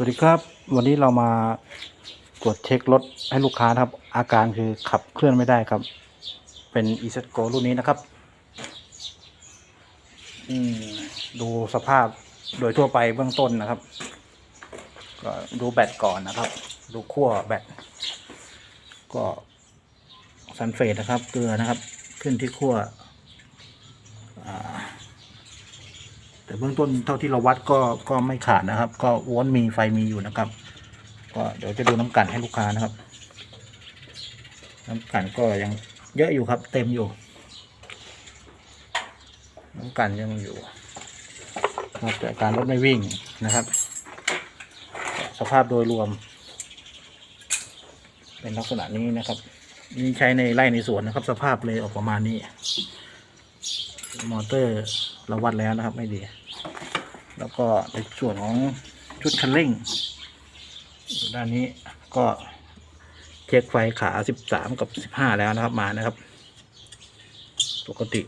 สวัสดีครับ วันนี้เรามาตรวจเช็ครถให้ลูกค้านะครับ อาการคือขับเคลื่อนไม่ได้ครับ เป็น e z g o รุ่นนี้นะครับอืมดูสภาพโดยทั่วไปเบื้องต้นนะครับ ก็ดูแบตก่อนนะครับ ดูขั้วแบตก็ซันเฟตนะครับ เกลือนะครับ ขึ้นที่ขั้วอ่า แต่เบื้องต้นเท่าที่เราวัดก็ก็ไม่ขาดนะครับ ก็โวนมีไฟมีอยู่นะครับ ก็เดี๋ยวจะดูน้ำกันให้ลูกค้านะครับ น้ำกันก็ยังเยอะอยู่ครับ เต็มอยู่ น้ำกันยังอยู่ครับแต่การรถไม่วิ่งนะครับ สภาพโดยรวม เป็นลักษณะนี้นะครับนี่ใช้ในไร่ในสวนนะครับ สภาพเลยออกประมาณนี้ มอเตอร์เราวัดแล้วนะครับไม่ดี แล้วก็ในส่วนของชุดคันเร่ง ด้านนี้ก็เช็คไฟขาสิบสามกับสิบห้าแล้วนะครับมานะครับ ปกติ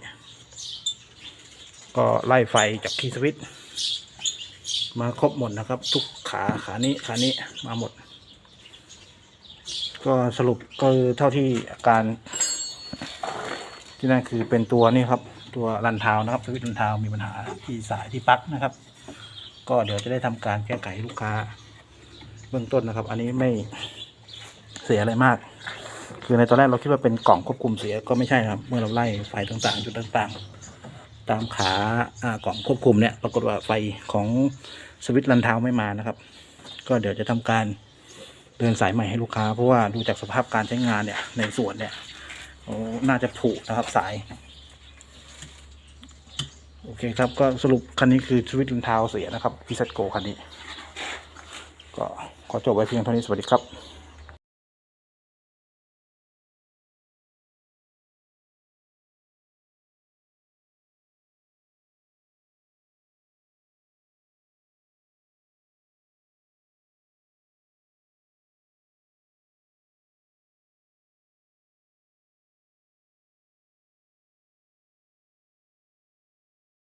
ก็ไล่ไฟจากคีย์สวิตช์มาครบหมดนะครับ ทุกขาขานี้ขานี้มาหมด ก็สรุปก็คือเท่าที่อาการที่นั่นคือเป็นตัวนี่ครับ ตัวรันเท้านะครับสวิตช์รันเทามีปัญหาที่สายที่ปลั๊กนะครับ ก็เดี๋ยวจะได้ทำการแก้ไขลูกค้า เบื้องต้นนะครับ อันนี้ไม่เสียอะไรมาก คือในตอนแรกเราคิดว่าเป็นกล่องควบคุมเสียก็ไม่ใช่ครับ เมื่อเราไล่ไฟต่างๆ จุดต่างๆ ตามขาอ่ากล่องควบคุมเนี่ย ปรากฏว่าไฟของสวิตช์รันเท้าไม่มานะครับ ก็เดี๋ยวจะทำการเดินสายใหม่ให้ลูกค้าเพราะว่าดูจากสภาพการใช้งานเนี่ยในส่วนเนี่ยน่าจะผุนะครับสาย โอเคครับก็สรุปคันนี้คือชีวิตลุนเทาวเสียนะครับพิเศษโกคันนี้ ก็ขอจบไว้เพียงเท่านี้สวัสดีครับ